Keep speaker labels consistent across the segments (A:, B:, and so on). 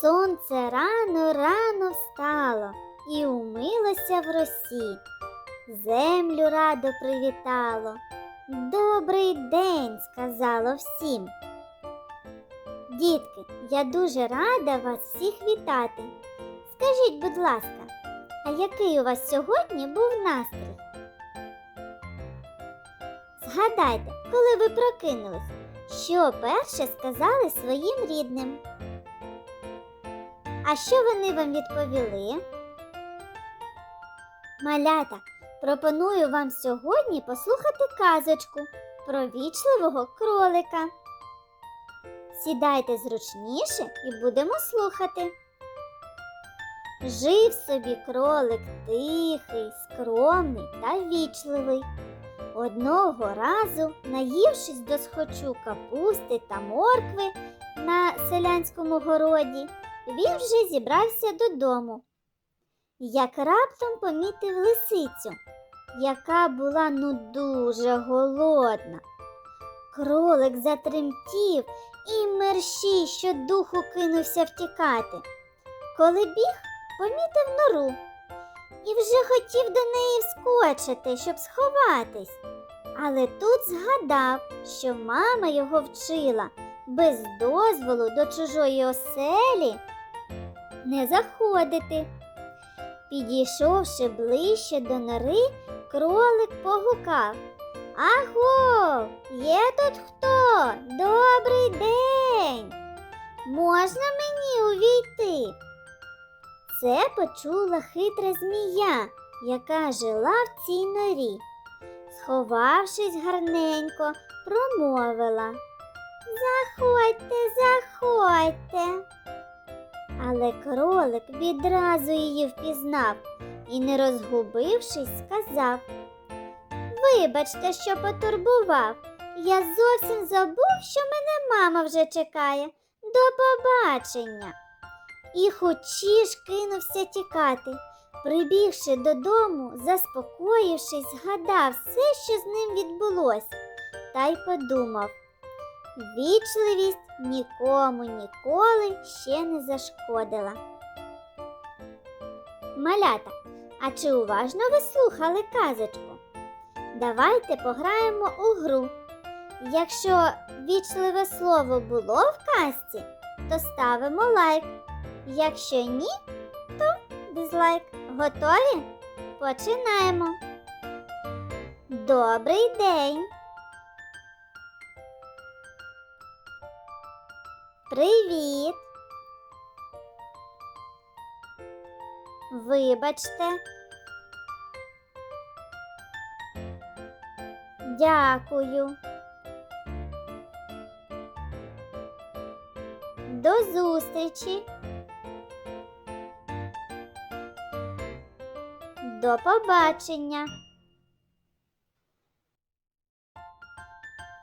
A: Сонце рано рано встало і умилося в росі. Землю радо привітало. Добрий день, сказало всім. Дітки, я дуже рада вас всіх вітати. Скажіть, будь ласка, а який у вас сьогодні був настрій? Згадайте, коли ви прокинулись, що перше сказали своїм рідним? А що вони вам відповіли? Малята, пропоную вам сьогодні послухати казочку про вічливого кролика. Сідайте зручніше і будемо слухати. Жив собі кролик тихий, скромний та вічливий. Одного разу, наївшись до схочу капусти та моркви на селянському городі, він вже зібрався додому. Як раптом помітив лисицю, яка була ну дуже голодна. Кролик затремтів і мерщій щодуху кинувся втікати. Коли біг, помітив нору і вже хотів до неї вскочити, щоб сховатись. Але тут згадав, що мама його вчила без дозволу до чужої оселі не заходити. Підійшовши ближче до нори, кролик погукав. Аго, є тут хто? Добрий день. Можна мені увійти? Це почула хитра змія, яка жила в цій норі. Сховавшись гарненько, промовила Заходьте, заходьте. Але кролик відразу її впізнав і, не розгубившись, сказав Вибачте, що потурбував. Я зовсім забув, що мене мама вже чекає. До побачення. І хочіш кинувся тікати. Прибігши додому, заспокоївшись, згадав все, що з ним відбулося, та й подумав вічливість нікому ніколи ще не зашкодила. Малята, а чи уважно ви слухали казочку? Давайте пограємо у гру. Якщо вічливе слово було в казці, то ставимо лайк. Якщо ні, то дизлайк. Готові? Починаємо. Добрий день. Привіт. Вибачте. Дякую. До зустрічі. До побачення.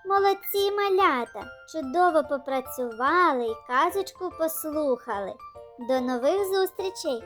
A: Молодці малята, чудово попрацювали і казочку послухали. До нових зустрічей!